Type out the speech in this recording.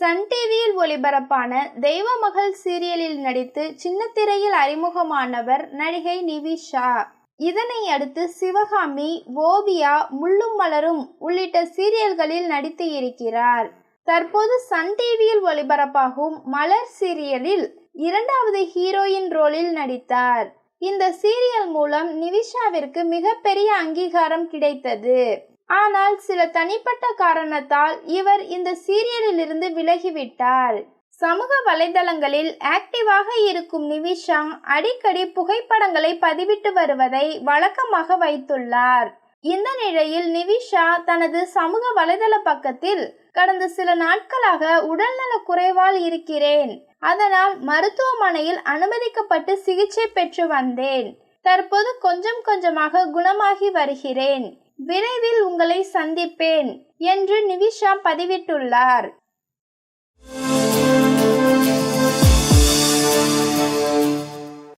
Sun டிவியில் ஒளிபரப்பான தெய்வ மகள் சீரியலில் நடித்து சின்னத்திரையில் அறிமுகமானவர் நடிகை நிவிஷா இதனை அடுத்து சிவகாமி ஓவியா முள்ளும் மலரும் உள்ளிட்ட சீரியல்களில் நடித்து இருக்கிறார். தற்போது சன் டிவியில் ஒளிபரப்பாகும் மலர் சீரியலில் இரண்டாவது ஹீரோயின் ரோலில் நடித்தார். இந்த சீரியல் மூலம் நிவிஷாவிற்கு மிகப்பெரிய அங்கீகாரம் கிடைத்தது. ஆனால் சில தனிப்பட்ட காரணத்தால் இவர் இந்த சீரியலில் இருந்து விலகிவிட்டார். சமூக வலைதளங்களில் ஆக்டிவாக இருக்கும் நிவிஷா அடிக்கடி புகைப்படங்களை பதிவிட்டு வருவதை வழக்கமாக வைத்துள்ளார். இந்த நிலையில் நிவிஷா தனது சமூக வலைதள பக்கத்தில் கடந்த சில நாட்களாக உடல்நல குறைவால் இருக்கிறேன். அதனால் மருத்துவமனையில் அனுமதிக்கப்பட்டு சிகிச்சை பெற்று வந்தேன். தற்போது கொஞ்சம் கொஞ்சமாக குணமாகி வருகிறேன். விரைவில் உங்களை சந்திப்பேன் என்று நிவிஷா பதிவிட்டுள்ளார்.